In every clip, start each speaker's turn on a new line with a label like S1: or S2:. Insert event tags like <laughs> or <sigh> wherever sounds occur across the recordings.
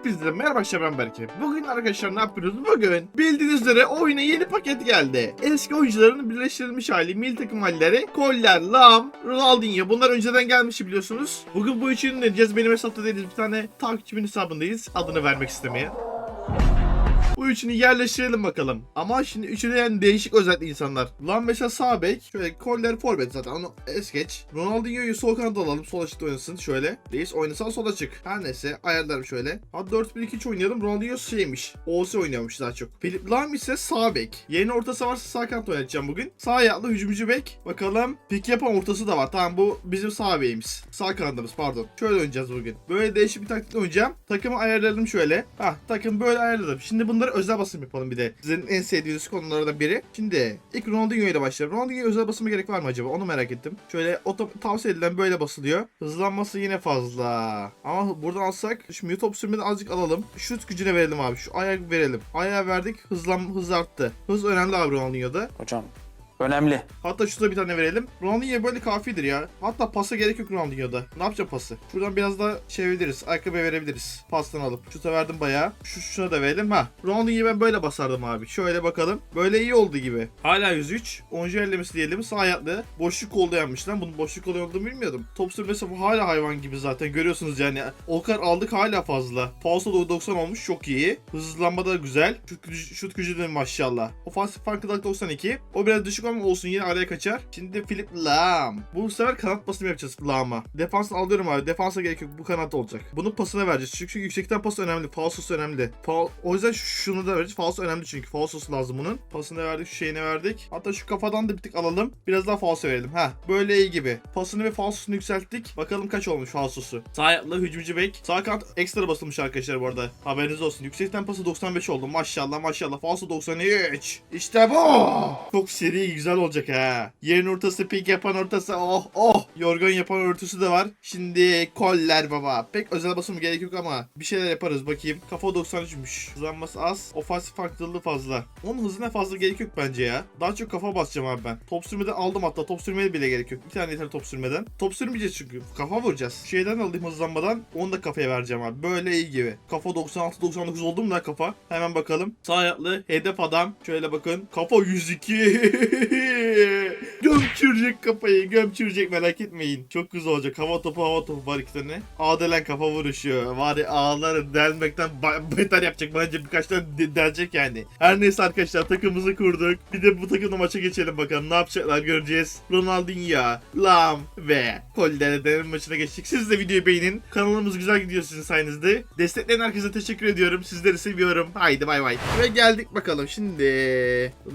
S1: Hepinize merhaba arkadaşlar ben Berke. Bugün arkadaşlar ne yapıyoruz? Bugün bildiğiniz üzere oyuna yeni paket geldi. Eski oyuncuların birleştirilmiş hali, milli takım halleri, Koller, Lam, Ronaldinho bunlar önceden gelmişti biliyorsunuz. Bugün bu üçünü deneyeceğiz. Benim hesapta değiliz. Bir tane takipçimin hesabındayız. Adını vermek istemeye. Bu üçünü yerleştirelim bakalım. Ama şimdi üçü de yani değişik özellikli insanlar. Lan mesela sağ bek. Şöyle Koller forvet zaten onu es geç. Ronaldinho'yu sol kanada alalım. Sol açıkta oynasın şöyle. Reis oynasan sol açık. Her neyse ayarlarım şöyle. Hadi 4-1-2-3 oynayalım. Ronaldinho şeymiş. OS oynuyormuş daha çok. Philip Lam ise sağ bek. Yeni ortası varsa sağ kanat oynatacağım bugün. Sağ ayaklı hücumcu bek. Bakalım. Pik yapan ortası da var. Tamam bu bizim sağ beğimiz. Sağ kanadımız pardon. Şöyle oynayacağız bugün. Böyle değişik bir taktikle oynayacağım. Takımı ayarladım şöyle. Hah takım böyle ayarladım. Şimdi bunları özel basım yapalım bir de. Sizin en sevdiğiniz konulardan biri. Şimdi ilk Ronaldinho ile başlayalım. Ronaldinho'ya özel basıma gerek var mı acaba? Onu merak ettim. Şöyle oto tavsiye edilen böyle basılıyor. Hızlanması yine fazla. Ama buradan alsak şimdi top sürmeden azıcık alalım. Şut gücüne verelim abi. Şu ayak verelim. Ayağı verdik. Hızlan hız arttı. Hız önemli abi Ronaldinho'da.
S2: Hocam önemli.
S1: Hatta şurada bir tane verelim. Ronaldinho böyle kafidir ya. Hatta pasa gerek yok Ronaldinho'da. Ne yapacağım pası? Şuradan biraz daha çevirebiliriz. Ayakkabı verebiliriz. Pastan alıp. Şuta verdim bayağı. Şu şuna da verelim. Ha. Ronaldinho'yu ben böyle basardım abi. Şöyle bakalım. Böyle iyi oldu gibi. Hala 103. Oyuncu ellemesi diyelim. Sağ ayaklı. Boşluk kolda yapmış lan. Bunun boşluk kolu olduğunu bilmiyordum. Top sürmesi bu hala hayvan gibi zaten. Görüyorsunuz yani. O kadar aldık hala fazla. Da 90 olmuş. Çok iyi. Hızlanma da güzel. Şut gücü, şut gücü de maşallah. Ofansif farkındalık 92. O biraz düşük ama olsun yine araya kaçar. Şimdi Philip Lam. Bu sefer kanat basımı yapacağız Lam'a. Defansını alıyorum abi. Defansa gerek yok. Bu kanat olacak. Bunun pasına vereceğiz. Çünkü yüksekten pas önemli. Falsosu önemli. Fal o yüzden şunu da vereceğiz. Falso önemli çünkü. Falsosu lazım bunun. Pasını verdik. Şu şeyini verdik. Hatta şu kafadan da bir tık alalım. Biraz daha falso verelim. Ha böyle iyi gibi. Pasını ve falsosunu yükselttik. Bakalım kaç olmuş falsosu. Sağ ayaklı hücumcu bek. Sağ kanat ekstra basılmış arkadaşlar bu arada. Haberiniz olsun. Yüksekten pası 95 oldu. Maşallah maşallah. Falso 93. İşte bu. Çok seri güzel olacak ha. Yerin ortası pik yapan ortası. Oh oh. Yorgan yapan örtüsü de var. Şimdi koller baba. Pek özel basım gerek yok ama bir şeyler yaparız bakayım. Kafa 93'müş. Hızlanması az. Ofansif farklılığı fazla. Onun hızına fazla gerek yok bence ya. Daha çok kafa basacağım abi ben. Top sürmeden aldım hatta. Top sürmeye bile gerek yok. Bir tane yeter top sürmeden. Top sürmeyeceğiz çünkü. Kafa vuracağız. Şeyden alayım hızlanmadan. Onu da kafaya vereceğim abi. Böyle iyi gibi. Kafa 96-99 oldu mu lan kafa? Hemen bakalım. Sağ ayaklı hedef adam. Şöyle bakın. Kafa 102. <laughs> gömçürecek kafayı. Gömçürecek merak etmeyin. Çok güzel olacak. Hava topu hava topu var iki tane. Adelen kafa vuruşu. Var ya ağları delmekten beter yapacak. Bence birkaç tane de- delecek yani. Her neyse arkadaşlar takımımızı kurduk. Bir de bu takımla maça geçelim bakalım. Ne yapacaklar göreceğiz. Ronaldinho, Lam ve Koller'e deneme maçına geçtik. Siz de videoyu beğenin. Kanalımız güzel gidiyor sizin sayenizde. Destekleyen herkese teşekkür ediyorum. Sizleri seviyorum. Haydi bay bay. Ve geldik bakalım şimdi.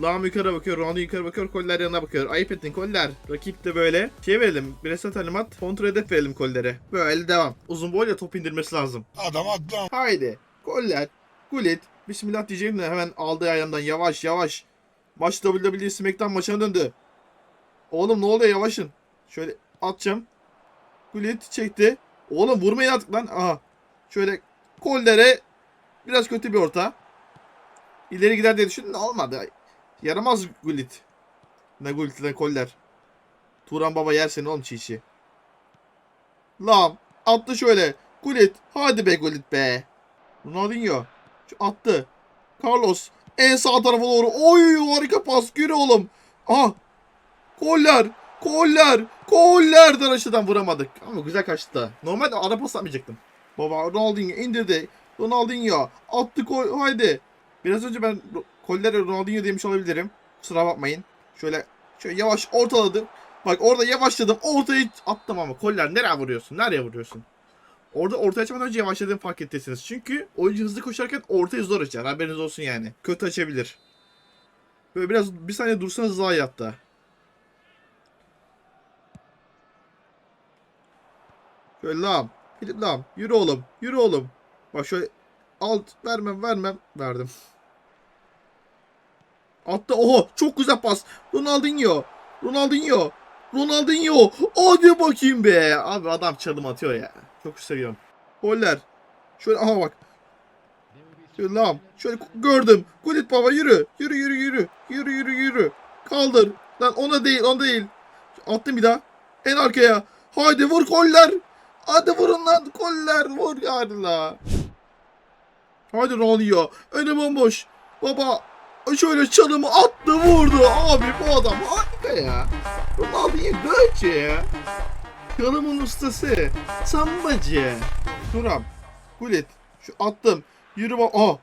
S1: Lam yukarı bakıyor. Ronaldo yukarı bakıyor. Koller yanına bakıyor. Ayıp ettin Koller. Rakip de böyle. Şey verelim. Bireysel talimat. Kontrol hedef verelim Koller'e. Böyle devam. Uzun boyla top indirmesi lazım.
S3: Adam atla.
S1: Haydi. Goller. Gullit. Bismillah diyeceğim de hemen aldı ayağından yavaş yavaş. Maç WWE SmackDown maçına döndü. Oğlum ne oluyor yavaşın. Şöyle atacağım. Gullit çekti. Oğlum vurmayın artık lan. Aha. Şöyle kollere biraz kötü bir orta. İleri gider diye düşündüm olmadı. Yaramaz Gullit. Ne Gullit ne koller. Turan baba yer seni oğlum çiğ. Lam. Attı şöyle. Gullit. Hadi be Gullit be. Ronaldinho. Şu attı. Carlos. En sağ tarafa doğru. Oy harika pas. Yürü oğlum. Aha. Koller. Koller. Kollerden aşağıdan vuramadık. Ama güzel kaçtı da. Normalde ara pas atmayacaktım. Baba Ronaldinho indirdi. Ronaldinho attı koy. Haydi. Biraz önce ben Kollere Ronaldinho demiş olabilirim. Kusura bakmayın. Şöyle şöyle yavaş ortaladım. Bak orada yavaşladım. Ortayı attım ama Koller nereye vuruyorsun? Nereye vuruyorsun? Orada orta açmadan önce yavaşladığını fark ettiniz. Çünkü oyuncu hızlı koşarken ortayı zor açar. Haberiniz olsun yani. Kötü açabilir. Böyle biraz bir saniye dursanız daha iyi hatta. Şöyle lam. Filip lam. Yürü oğlum. Yürü oğlum. Bak şöyle alt vermem vermem. Verdim. Attı. Oho çok güzel pas. Ronaldinho. Ronaldinho. Ronaldinho. Hadi bakayım be. Abi adam çalım atıyor ya. Çok seviyorum. Goller. Şöyle aha bak. Şöyle lam. Şöyle gördüm. Gullit baba yürü. Yürü yürü yürü. Yürü yürü yürü. Kaldır. Lan ona değil ona değil. Attım bir daha. En arkaya. Haydi vur koller. Hadi vurun lan koller. Vur hadi la. Hadi Ronaldo. Önü bomboş. Baba şöyle çalımı attı vurdu. Abi bu adam harika ya. Ronaldo'yu böyle ya. Çalımın ustası. Sambacı. Turam. Gullit. Şu attım. Yürü bak. Aa.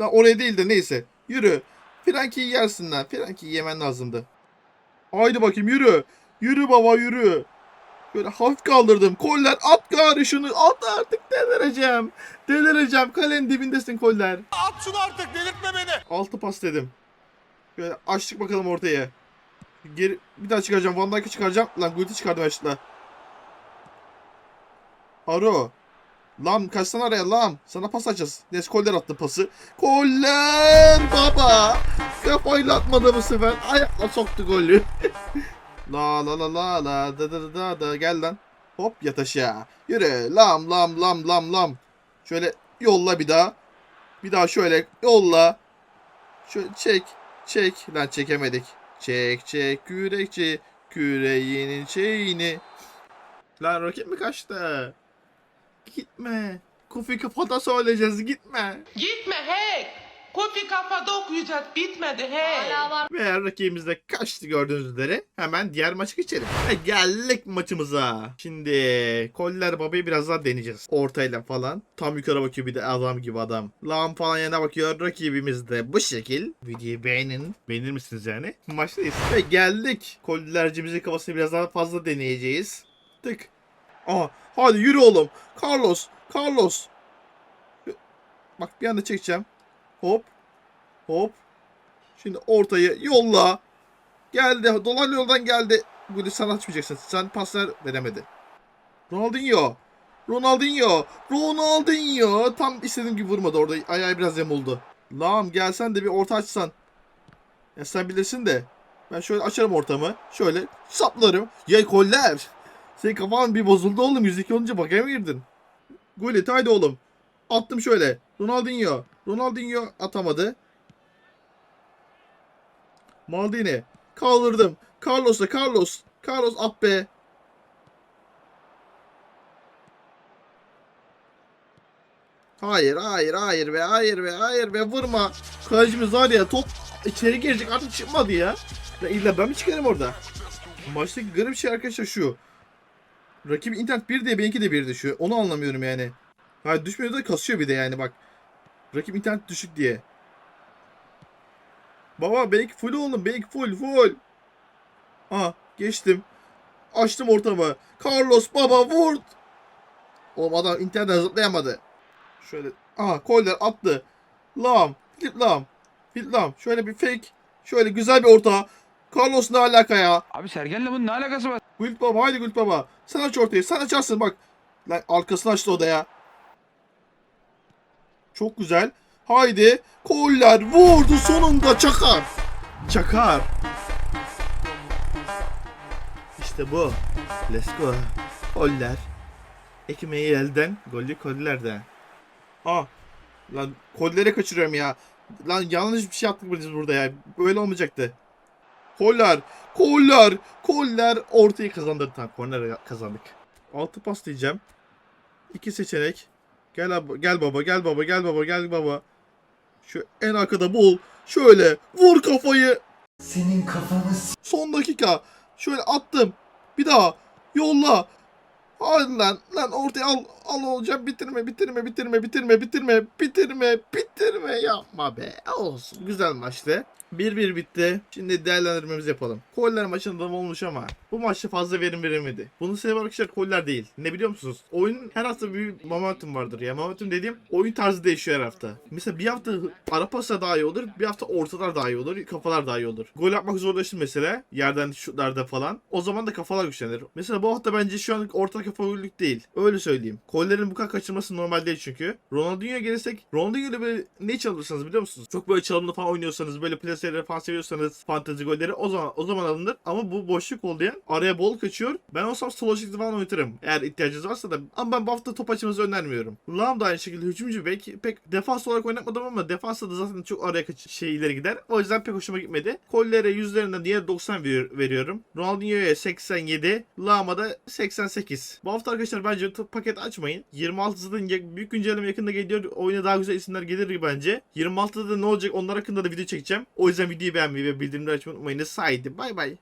S1: Lan oraya değil de neyse. Yürü. Frankie'yi yersin lan. Frankie'yi yemen lazımdı. Haydi bakayım yürü. Yürü baba yürü. Böyle hafif kaldırdım. Koller at gari şunu. At artık delireceğim. Delireceğim. Kalenin dibindesin koller.
S2: At şunu artık delirtme beni.
S1: Altı pas dedim. Böyle açtık bakalım ortaya. Geri bir daha çıkaracağım. Van Dijk'ı çıkaracağım. Lan Gullit'i çıkardım açtıkla. Aro. Lam kaçsana araya lam. Sana pas açacağız. Nes Koller attı pası. Koller baba. Kafayla atmadı bu sefer. Ayakla soktu golü. <laughs> la la la la la da da da da gel lan. Hop yat aşağı. Yürü. Lam lam lam lam lam. Şöyle yolla bir daha. Bir daha şöyle yolla. Şöyle çek. Çek. Lan çekemedik. Çek çek kürekçi. Küreğinin şeyini. Lan roket mi kaçtı? Gitme. Kufi kafada söyleyeceğiz gitme.
S3: Gitme hey. Kofi kafada okuyacağız. Bitmedi hey.
S4: Hala var.
S1: Ve rakibimiz de kaçtı gördüğünüz üzere. Hemen diğer maça geçelim. Ve geldik maçımıza. Şimdi Koller Baba'yı biraz daha deneyeceğiz. Ortayla falan. Tam yukarı bakıyor bir de adam gibi adam. Lam falan yana bakıyor. Rakibimiz de bu şekil. Videoyu beğenin. Beğenir misiniz yani? Maçtayız. Ve geldik. Kollercimizin kafasını biraz daha fazla deneyeceğiz. Tık. Aa, hadi yürü oğlum. Carlos. Carlos. Bak bir anda çekeceğim. Hop. Hop. Şimdi ortayı yolla. Geldi. Dolaylı yoldan geldi. Bunu sen açmayacaksın. Sen paslar veremedi. Ronaldinho. Ronaldinho. Ronaldinho. Tam istediğim gibi vurmadı orada. Ayağı biraz yamuldu. Lam gelsen de bir orta açsan. Ya sen bilirsin de. Ben şöyle açarım ortamı. Şöyle saplarım. Ya koller. Senin kafan bir bozuldu oğlum. 102 olunca bakaya mı girdin? Gullit haydi oğlum. Attım şöyle. Ronaldinho. Ronaldinho atamadı. Maldini. Kaldırdım. Carlos'a Carlos. Carlos at be. Hayır hayır hayır be hayır be hayır be vurma. Kalecimiz var ya top içeri girecek artık çıkmadı ya. Ya illa ben mi çıkarım orada? Maçtaki garip şey arkadaşlar şu. Rakip internet 1 diye benimki de 1 düşüyor. Onu anlamıyorum yani. Ha düşmüyor da kasıyor bir de yani bak. Rakip internet düşük diye. Baba benimki full oğlum. Benimki full full. Aha geçtim. Açtım ortamı. Carlos baba vur. Oğlum adam internetten zıplayamadı. Şöyle. Aha koller attı. Lam. Filip lam. Filip lam. Şöyle bir fake. Şöyle güzel bir orta. Carlos ne alaka ya?
S5: Abi Sergen'le bunun ne alakası var?
S1: Gült baba haydi Gült baba. Sen aç ortayı. Sen açarsın bak. Lan arkasını açtı o da ya. Çok güzel. Haydi. Koller vurdu sonunda çakar. Çakar. İşte bu. Let's go. Koller. Ekmeği elden, golü kollerden. Ah. Lan kolleri kaçırıyorum ya. Lan yanlış bir şey yaptık biz burada ya. Böyle olmayacaktı. Koller. Koller. Koller ortayı kazandırdı. Tamam korner kazandık. Altı pas diyeceğim. İki seçenek. Gel ab- gel baba gel baba gel baba gel baba. Şu en arkada bul. Şöyle vur kafayı.
S6: Senin kafanı
S1: Son dakika. Şöyle attım. Bir daha. Yolla. Hadi lan. Lan ortaya al. Al olacak. Bitirme bitirme bitirme bitirme bitirme bitirme bitirme yapma be. Olsun. Güzel maçtı. 1-1 bitti. Şimdi değerlendirmemizi yapalım. Koller maçında olmuş ama bu maçta fazla verim veremedi. Bunun sebebi arkadaşlar koller değil. Ne biliyor musunuz? Oyunun her hafta bir momentum vardır ya. Momentum dediğim oyun tarzı değişiyor her hafta. Mesela bir hafta ara pasa daha iyi olur. Bir hafta ortalar daha iyi olur. Kafalar daha iyi olur. Gol yapmak zorlaşır mesela. Yerden şutlarda falan. O zaman da kafalar güçlenir. Mesela bu hafta bence şu an orta kafa gollük değil. Öyle söyleyeyim. Kollerin bu kadar kaçırması normal değil çünkü. Ronaldinho'ya gelirsek Ronaldinho ile böyle ne çalırsanız biliyor musunuz? Çok böyle çalımlı falan oynuyorsanız böyle plaseleri falan seviyorsanız fantezi golleri o zaman o zaman alınır. Ama bu boşluk oldu ya araya bol kaçıyor. Ben olsam Slowjig'de falan oynatırım. Eğer ihtiyacınız varsa da. Ama ben bu hafta top açmanızı önermiyorum. Lam da aynı şekilde hücumcu bek. Pek defans olarak oynatmadım ama defansta da zaten çok araya kaç şey ileri gider. O yüzden pek hoşuma gitmedi. Kollere yüzlerinden diğer 90 ver- veriyorum. Ronaldinho'ya 87. Lama da 88. Bu hafta arkadaşlar bence paket açmayın. 26'da ya- büyük güncelleme yakında geliyor. Oyuna daha güzel isimler gelir bence. 26'da da ne olacak onlar hakkında da video çekeceğim. O yüzden videoyu beğenmeyi ve bildirimleri açmayı unutmayınız. Haydi bay bay.